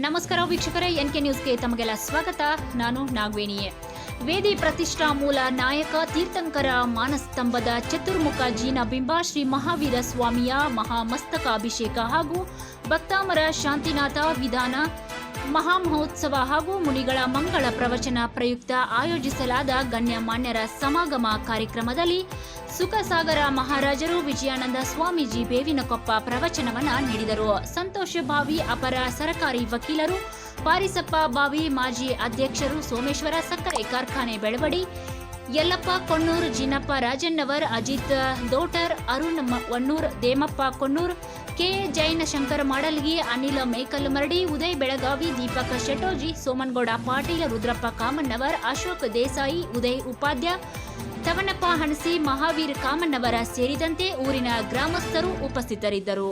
ನಮಸ್ಕಾರ ವೀಕ್ಷಕರೇ N K ನ್ಯೂಸ್ಗೆ ತಮಗೆಲ್ಲ ಸ್ವಾಗತ. ನಾನು ನಾಗವೇಣಿಯೇ ವೇದಿ ಪ್ರತಿಷ್ಠಾ ಮೂಲ ನಾಯಕ ತೀರ್ಥಂಕರ ಮಾನಸ್ತಂಭದ ಚತುರ್ಮುಖ ಜೀನ ಬಿಂಬ ಶ್ರೀ ಮಹಾವೀರ ಸ್ವಾಮಿಯ ಮಹಾಮಸ್ತಕಾಭಿಷೇಕ ಹಾಗೂ ಭಕ್ತಾಮರ ಶಾಂತಿನಾಥ ವಿಧಾನ ಮಹಾಮಹೋತ್ಸವ ಹಾಗೂ ಮುನಿಗಳ ಮಂಗಳ ಪ್ರವಚನ ಪ್ರಯುಕ್ತ ಆಯೋಜಿಸಲಾದ ಗಣ್ಯಮಾನ್ಯರ ಸಮಾಗಮ ಕಾರ್ಯಕ್ರಮದಲ್ಲಿ ಸುಖಸಾಗರ ಮಹಾರಾಜರು ವಿಜಯಾನಂದ ಸ್ವಾಮೀಜಿ ಬೇವಿನಕೊಪ್ಪ ಪ್ರವಚನವನ್ನು ನೀಡಿದರು. ಸಂತೋಷ ಭಾವಿ ಅಪರ ಸರಕಾರಿ ವಕೀಲರು, ಪಾರಿಸಪ್ಪ ಬಾವಿ ಮಾಜಿ ಅಧ್ಯಕ್ಷರು ಸೋಮೇಶ್ವರ ಸಕ್ಕರೆ ಕಾರ್ಖಾನೆ ಬೆಳವಡಿ, ಯಲ್ಲಪ್ಪ ಕೊಣ್ಣೂರ್ ಜಿನಪ್ಪ ರಾಜನ್ನವರ್, ಅಜಿತ್ ದೋಟರ್, ಅರುಣ್ ವಣ್ಣೂರ್ ದೇಮಪ್ಪ ಕೊಣ್ಣೂರ್ ಕೆ ಜೈನ ಶಂಕರ ಮಾಡಲ್ಗಿ, ಅನಿಲ ಮೇಕಲ್ ಮರಡಿ, ಉದಯ್ ಬೆಳಗಾವಿ, ದೀಪಕ ಶೆಟ್ಟೋಜಿ, ಸೋಮನಗೌಡ ಪಾಟೀಲ್, ರುದ್ರಪ್ಪ ಕಾಮಣ್ಣವರ್, ಅಶೋಕ್ ದೇಸಾಯಿ, ಉದಯ್ ಉಪಾಧ್ಯ, ತವನಪ್ಪ ಹಣಸಿ, ಮಹಾವೀರ್ ಕಾಮಣ್ಣವರ ಸೇರಿದಂತೆ ಊರಿನ ಗ್ರಾಮಸ್ಥರು ಉಪಸ್ಥಿತರಿದ್ದರು.